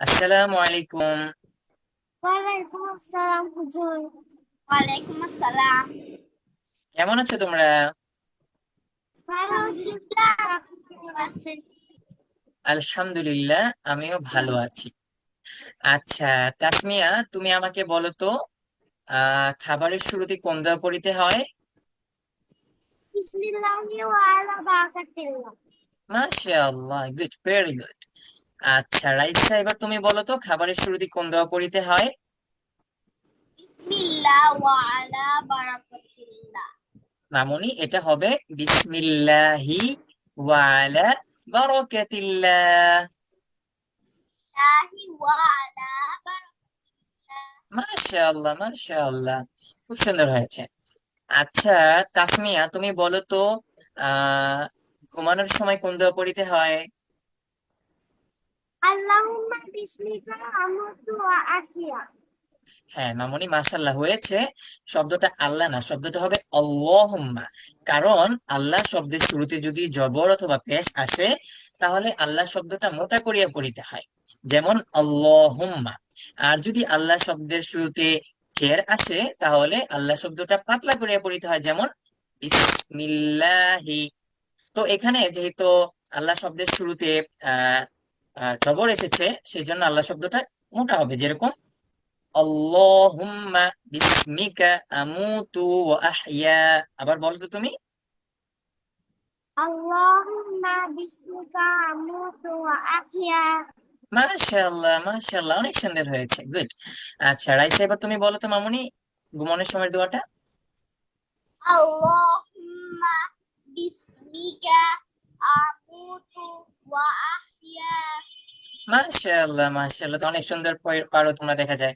আসসালামু আলাইকুম ওয়ালাইকুম আসসালাম হুজুর ওয়ালাইকুম আসসালাম কেমন আছো। তোমরা আলহামদুলিল্লাহ আমিও ভালো আছি। আচ্ছা তাসমিয়া তুমি আমাকে বলো তো আহ খাবারের শুরুতে কোন দোয়া পড়িতে হয়? মাশাআল্লাহ গুড ভেরি গুড আচ্ছা রাইসা এবার তুমি বলো তো খাবারের শুরুতে কোন দোয়া পড়িতে হয়? মামুনি এটা হবে বিসমিল্লাহি ওয়া আলা বারাকাতিল্লাহ। লাহি বারাকাতিল্লাহ। মাশাআল্লাহ মাশাআল্লাহ। খুব সুন্দর হয়েছে। আচ্ছা তাসমিয়া তুমি বলো তো আহ ঘুমানোর সময় কোন দোয়া পড়িতে হয়? হ্যাঁ মামুনি মাশাআল্লাহ হয়েছে। শব্দটা আল্লাহ না শব্দটা হবে আল্লাহুম্মা। কারণ আল্লাহ শব্দের শুরুতে যদি জবর অথবা পেশ আসে তাহলে আল্লাহ শব্দটা মোটা করিয়া পড়িতে হয়। যেমন আল্লাহুম্মা। আর যদি আল্লাহ শব্দের শুরুতে জের আসে তাহলে আল্লাহ শব্দটা পাতলা করিয়া পড়িতে হয় যেমন বিসমিল্লাহি। তো এখানে যেহেতু আল্লাহ শব্দের শুরুতে আহ, জবর এসেছে সেই জন্য আল্লাহ শব্দটা মোটা হবে যেরকম আল্লাহুম্মা বিসমিকা আমুতু ওয়া আহইয়া আবার বলো তো তুমি। আল্লাহুম্মা বিসমিকা আমুতু ওয়া আহিয়া মাশাআল্লাহ মাশাআল্লাহ অনেক সুন্দর হয়েছে গুড। আচ্ছা রাইসা এবার তুমি বলো তো মামুনি ঘুমানোর সময় দোয়াটা। আল্লাহুম্মা বিসমিকা মাশাআল্লাহ মাশাআল্লাহ। তো অনেক সুন্দর পারো তোমরা দেখা যায়।